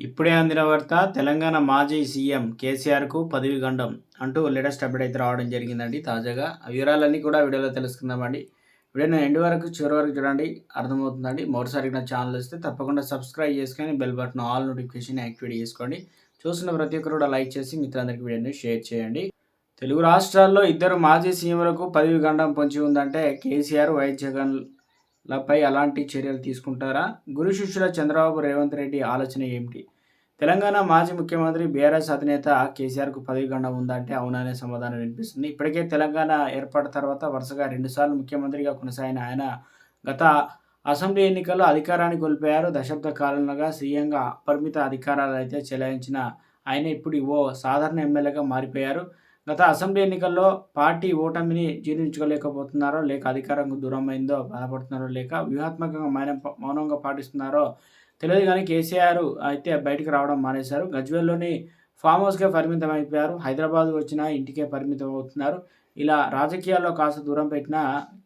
ఇప్పుడే అందిన వార్త తెలంగాణ మాజీ సీఎం కేసీఆర్కు పదవి గండం అంటూ లేటెస్ట్ అప్డేట్ అయితే రావడం జరిగిందండి తాజాగా. ఆ వివరాలన్నీ కూడా వీడియోలో తెలుసుకుందామండి. వీడియోని ఎండ్ వరకు చివరి వరకు చూడండి అర్థమవుతుందండి. మరోసారి నా ఛానల్ వస్తే తప్పకుండా సబ్స్క్రైబ్ చేసుకొని bell button all notification activate చేసుకోండి. చూసిన ప్రతి ఒక్కరు కూడా లైక్ చేసి మిత్రులందరికీ వీడియోని షేర్ చేయండి. తెలుగు రాష్ట్రాల్లో ఇద్దరు మాజీ సీఎంలకు పదవి గండం పొంచి ఉందంటే కేసీఆర్ వైఎస్ జగన్ లపై అలాంటి చర్యలు తీసుకుంటారా? గురు శిష్యుల చంద్రబాబు రేవంత్ రెడ్డి ఆలోచన ఏమిటి? తెలంగాణ మాజీ ముఖ్యమంత్రి బీఆర్ఎస్ అధినేత కేసీఆర్కు పదవి గండం ఉందంటే అవుననే సమాధానం వినిపిస్తుంది. ఇప్పటికే తెలంగాణ ఏర్పాటు తర్వాత వరుసగా రెండుసార్లు ముఖ్యమంత్రిగా కొనసాగిన ఆయన గత అసెంబ్లీ ఎన్నికల్లో అధికారాన్ని కోల్పోయారు. దశాబ్ద కాలంగా సీఎంగా అపరిమిత అధికారాలు అయితే చెలాయించిన ఆయన ఇప్పుడు ఓ సాధారణ ఎమ్మెల్యేగా మారిపోయారు. గత అసెంబ్లీ ఎన్నికల్లో పార్టీ ఓటమిని జీర్ణించుకోలేకపోతున్నారో లేక అధికారంకు దూరమైందో బాధపడుతున్నారో లేక వ్యూహాత్మకంగా మైన మౌనంగా పాటిస్తున్నారో తెలియదు కానీ కేసీఆర్ అయితే బయటకు రావడం మానేశారు. గజ్వేల్లోని ఫామ్ హౌస్కే పరిమితం అయిపోయారు. హైదరాబాద్ వచ్చిన ఇంటికే పరిమితం అవుతున్నారు. ఇలా రాజకీయాల్లో కాస్త దూరం పెట్టిన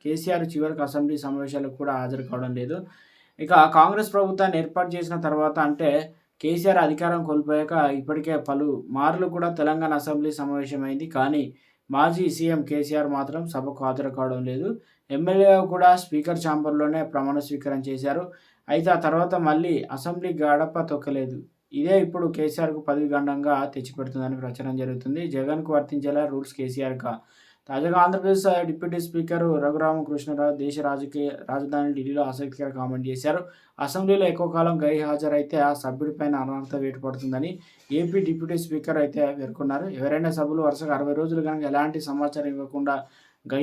కేసీఆర్ చివరికి అసెంబ్లీ సమావేశాలకు కూడా హాజరు కావడం లేదు. ఇక కాంగ్రెస్ ప్రభుత్వాన్ని ఏర్పాటు చేసిన తర్వాత అంటే కేసీఆర్ అధికారం కోల్పోయాక ఇప్పటికే పలు మార్లు కూడా తెలంగాణ అసెంబ్లీ సమావేశమైంది. కానీ మాజీ సీఎం కేసీఆర్ మాత్రం సభకు హాజరు కావడం లేదు. ఎమ్మెల్యే కూడా స్పీకర్ ఛాంబర్లోనే ప్రమాణ స్వీకారం చేశారు. అయితే ఆ తర్వాత మళ్ళీ అసెంబ్లీ గడప తొక్కలేదు. ఇదే ఇప్పుడు కేసీఆర్కు పదవి గండంగా తెచ్చిపెడుతుందని ప్రచారం జరుగుతుంది. జగన్కు వర్తించేలా రూల్స్ కేసీఆర్గా తాజాగా ఆంధ్రప్రదేశ్ డిప్యూటీ స్పీకర్ రఘురామకృష్ణరావు దేశ రాజకీయ రాజధాని ఢిల్లీలో ఆసక్తికర కామెంట్ చేశారు. అసెంబ్లీలో ఎక్కువ కాలం గైర్హాజరైతే ఆ సభ్యుడిపైన అనర్హత వేటు పడుతుందని ఏపీ డిప్యూటీ స్పీకర్ అయితే పేర్కొన్నారు. ఎవరైనా సభ్యులు వరుసగా అరవై రోజులు కనుక ఎలాంటి సమాచారం ఇవ్వకుండా గై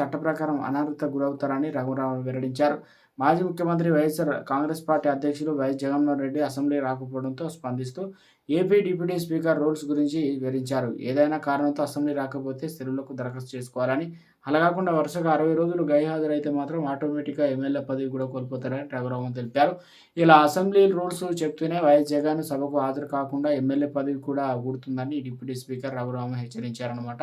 చట్ట ప్రకారం అనర్హత గురవుతారని రఘురావు వెల్లడించారు. మాజీ ముఖ్యమంత్రి వైఎస్ఆర్ కాంగ్రెస్ పార్టీ అధ్యక్షులు వైఎస్ జగన్మోహన్ రెడ్డి అసెంబ్లీ రాకపోవడంతో స్పందిస్తూ ఏపీ డిప్యూటీ స్పీకర్ రూల్స్ గురించి వివరించారు. ఏదైనా కారణంతో అసెంబ్లీ రాకపోతే సెలవులకు దరఖాస్తు చేసుకోవాలని అలా కాకుండా వరుసగా అరవై రోజులు గైహాజరైతే మాత్రం ఆటోమేటిక్గా ఎమ్మెల్యే పదవి కూడా కోల్పోతారని రఘురామన్ తెలిపారు. ఇలా అసెంబ్లీ రూల్స్ చెప్తూనే వైఎస్ జగన్ సభకు హాజరు కాకుండా ఎమ్మెల్యే పదవి కూడా ఊడుతుందని డిప్యూటీ స్పీకర్ రఘురామ హెచ్చరించారనమాట